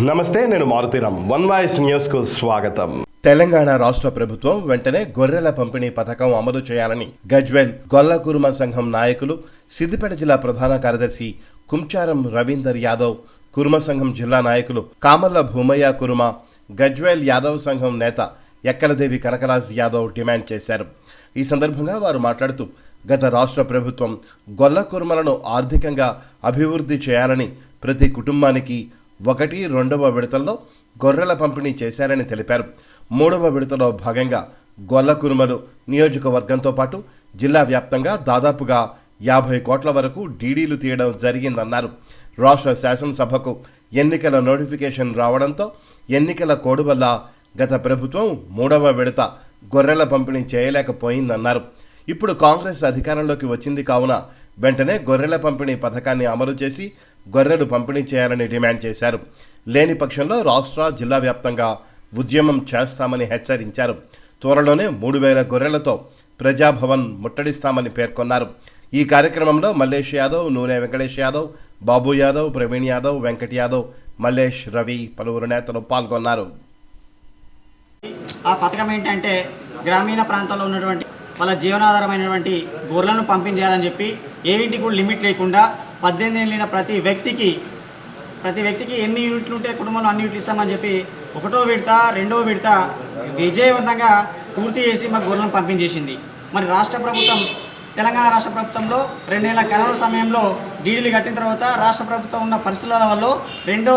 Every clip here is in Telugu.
నమస్తే నేను మారుతిరామ్ వన్ వాయిస్ న్యూస్కు స్వాగతం. తెలంగాణ రాష్ట్ర ప్రభుత్వం వెంటనే గొర్రెల పంపిణీ పథకం అమలు చేయాలని గజ్వెల్ గొల్ల కురుమ సంఘం నాయకులు సిద్దిపేట జిల్లా ప్రధాన కార్యదర్శి కుంచారం రవీందర్ యాదవ్ కురుమ సంఘం జిల్లా నాయకులు కామర్ల భూమయ్య కురుమ గజ్వేల్ యాదవ్ సంఘం నేత ఎక్కలదేవి కనకరాజ్ యాదవ్ డిమాండ్ చేశారు. ఈ సందర్భంగా వారు మాట్లాడుతూ గత రాష్ట్ర ప్రభుత్వం గొల్ల కురుమలను ఆర్థికంగా అభివృద్ధి చేయాలని ప్రతి కుటుంబానికి ఒకటి రెండవ విడతల్లో గొర్రెల పంపిణీ చేశారని తెలిపారు. మూడవ విడతలో భాగంగా గొల్ల కురుమలు నియోజకవర్గంతో పాటు జిల్లా వ్యాప్తంగా దాదాపుగా యాభై కోట్ల వరకు డీడీలు తీయడం జరిగిందన్నారు. రాష్ట్ర శాసనసభకు ఎన్నికల నోటిఫికేషన్ రావడంతో ఎన్నికల కోడ్ వల్ల గత ప్రభుత్వం మూడవ విడత గొర్రెల పంపిణీ చేయలేకపోయిందన్నారు. ఇప్పుడు కాంగ్రెస్ అధికారంలోకి వచ్చింది కావున వెంటనే గొర్రెల పంపిణీ పథకాన్ని అమలు చేసి గొర్రెలు పంపిణీ చేయాలని డిమాండ్ చేశారు. లేని పక్షంలో రాష్ట్ర జిల్లా వ్యాప్తంగా ఉద్యమం చేస్తామని హెచ్చరించారు. త్వరలోనే మూడు వేల గొర్రెలతో ప్రజాభవన్ ముట్టడిస్తామని పేర్కొన్నారు. ఈ కార్యక్రమంలో మల్లేష్ యాదవ్ నూనె వెంకటేష్ యాదవ్ బాబు యాదవ్ ప్రవీణ్ యాదవ్ వెంకట్ యాదవ్ మల్లేష్ రవి పలువురు నేతలు పాల్గొన్నారు. ఆ పథకం ఏంటంటే గ్రామీణ ప్రాంతాల్లో ఉన్నటువంటి వాళ్ళ జీవనాధారమైనటువంటి గొర్రెలను పంపించేయాలని చెప్పి ఏవింటికి కూడా లిమిట్ లేకుండా పద్దెనిమిది ఏళ్ళైన ప్రతి వ్యక్తికి ప్రతి వ్యక్తికి ఎన్ని యూనిట్లు ఉంటే కుటుంబంలో అన్ని యూనిట్లు ఇస్తామని చెప్పి ఒకటో విడత రెండో విడత విజయవంతంగా పూర్తి చేసి మాకు గొర్రెలను పంపించేసింది. మరి రాష్ట్ర ప్రభుత్వం తెలంగాణ రాష్ట్ర ప్రభుత్వంలో రెండేళ్ళ కరోనా సమయంలో డీడీలు కట్టిన తర్వాత రాష్ట్ర ప్రభుత్వం ఉన్న పరిస్థితుల వల్ల రెండో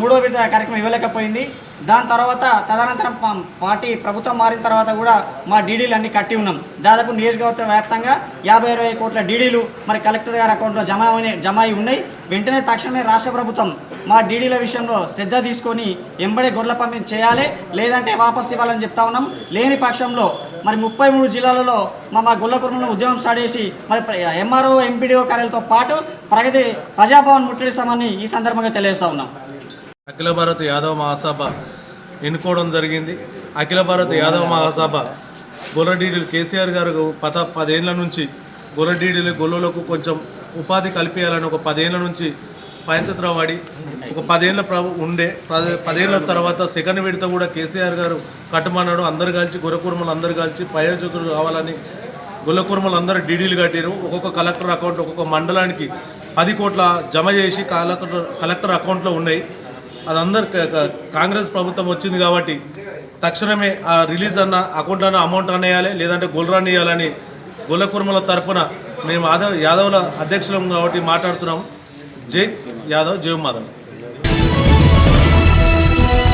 మూడో విడత కార్యక్రమం ఇవ్వలేకపోయింది. దాని తర్వాత తదనంతరం పార్టీ ప్రభుత్వం మారిన తర్వాత కూడా మా డీడీలు అన్ని కట్టి ఉన్నాం. దాదాపు నియోజకవర్గ వ్యాప్తంగా యాభై ఇరవై కోట్ల డీడీలు మరి కలెక్టర్ గారి అకౌంట్లో జమ జమ అయి ఉన్నాయి. వెంటనే తక్షణమే రాష్ట్ర ప్రభుత్వం మా డీడీల విషయంలో శ్రద్ధ తీసుకొని ఎంబడే గొర్రెల పంపిణీ చేయాలి లేదంటే వాపస్ ఇవ్వాలని చెప్తా ఉన్నాం. లేని పక్షంలో మరి ముప్పై మూడు జిల్లాలలో మా మా గొల్ల కుటుంబంలో ఉద్యమం స్టార్ట్ చేసి మరి ఎంఆర్ఓ ఎంపీడీఓ కార్యాలతో పాటు ప్రగతి ప్రజాభవన్ ముట్టడిస్తామని ఈ సందర్భంగా తెలియజేస్తా ఉన్నాం. అఖిల భారత యాదవ మహాసభ ఎన్నుకోవడం జరిగింది. అఖిల భారత యాదవ మహాసభ గొర్రెడీడీలు కేసీఆర్ గారు పత పదేళ్ళ నుంచి గొర్రెడీడీలు గొల్లులకు కొంచెం ఉపాధి కల్పించాలని ఒక పదేళ్ళ నుంచి పయంత్రం వాడి ఒక పదేళ్ళ ప్రభు ఉండే పదే పదేళ్ళ తర్వాత సెకండ్ విడత కూడా కేసీఆర్ గారు కట్టమన్నాడు. అందరు కలిసి గొర్రెకుర్మలు అందరు కలిసి ప్రయోజకులు కావాలని గొల్లకుర్మలు అందరూ డీడీలు కట్టారు ఒక్కొక్క కలెక్టర్ అకౌంట్ ఒక్కొక్క మండలానికి పది కోట్ల జమ చేసి కలెక్టర్ కలెక్టర్ అకౌంట్లో ఉన్నాయి. అది అందరు కాంగ్రెస్ ప్రభుత్వం వచ్చింది కాబట్టి తక్షణమే ఆ రిలీజ్ అన్న అకౌంట్లో అమౌంట్ రన్ వేయాలి లేదంటే గొల్రాన్ని ఇవ్వాలని గొల్ల కుర్మల తరపున మేము యాదవ్ యాదవ్ల అధ్యక్షులం కాబట్టి మాట్లాడుతున్నాం. జై యాదవ్ జై మాధవ్